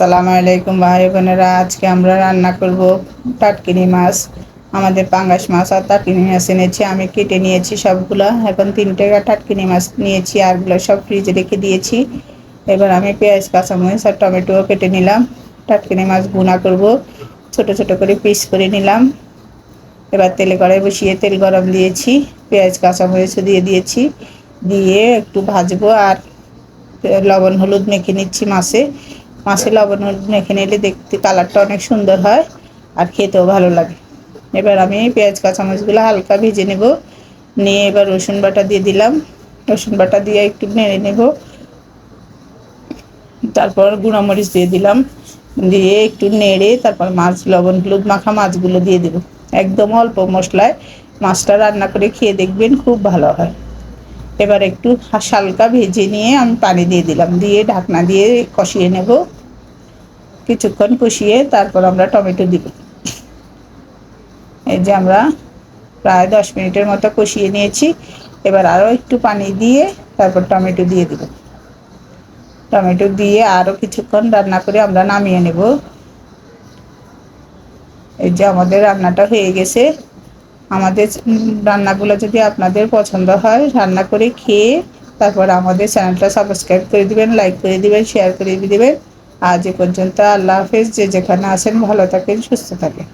সালাম আলাইকুম ভাই বোনেরা, আজকে আমরা রান্না করব টাটকিনি মাছ। আমাদের পাঙ্গাস মাছ আর টাটকিনি মাছ এনেছি, আমি কেটে নিয়েছি সবগুলো। এখন তিনটে টাটকিনি মাছ নিয়েছি, আরগুলো সব ফ্রিজে রেখে দিয়েছি। এবার আমি পেঁয়াজ, কাঁচামরিচ আর টমেটোও কেটে নিলাম। টাটকিনি মাছ ভুনা করব, ছোট ছোট করে পিস করে নিলাম। এবার তেলে কড়াই বসিয়ে তেল গরম দিয়েছি, পেঁয়াজ, কাঁচামরিচও দিয়ে দিয়েছি। দিয়ে একটু ভাজবো আর লবণ, হলুদ মেখে নিচ্ছি মাছে। মাছে লবণ মেখে নিলে দেখতে কালারটা অনেক সুন্দর হয় আর খেতেও ভালো লাগে। এবার আমি পেঁয়াজ, কাঁচামরিচগুলো হালকা ভেজে নেব। নিয়ে এবার রসুন বাটা দিয়ে দিলাম। রসুন বাটা দিয়ে একটু নেড়ে নেব। তারপর গুঁড়ামরিচ দিয়ে দিলাম। দিয়ে একটু নেড়ে তারপর মাছ লবণ হলুদ মাখা মাছগুলো দিয়ে দেবো। একদম অল্প মশলায় মাছটা রান্না করে খেয়ে দেখবেন খুব ভালো হয়। এবার একটু হালকা ভেজে নিয়ে আমি পানি দিয়ে দিলাম। দিয়ে ঢাকনা দিয়ে কষিয়ে নেব। কিছুক্ষণ কষিয়ে তারপর আমরা টমেটো দিব। এই যে আমরা প্রায় দশ মিনিটের মতো কষিয়ে নিয়েছি। এবার আরও একটু পানি দিয়ে তারপর টমেটো দিয়ে দিব। টমেটো দিয়ে আরও কিছুক্ষণ রান্না করে আমরা নামিয়ে নেব। এই যে আমাদের রান্নাটা হয়ে গেছে। আমাদের রান্নাগুলো যদি আপনাদের পছন্দ হয়, রান্না করে খেয়ে তারপর আমাদের চ্যানেলটা সাবস্ক্রাইব করে দিবেন, লাইক করে দিবেন, শেয়ার করে দিবেন। আজ এ পর্যন্ত আল্লাহ হাফেজ যে যেখানে আছেন ভালো থাকেন সুস্থ থাকেন।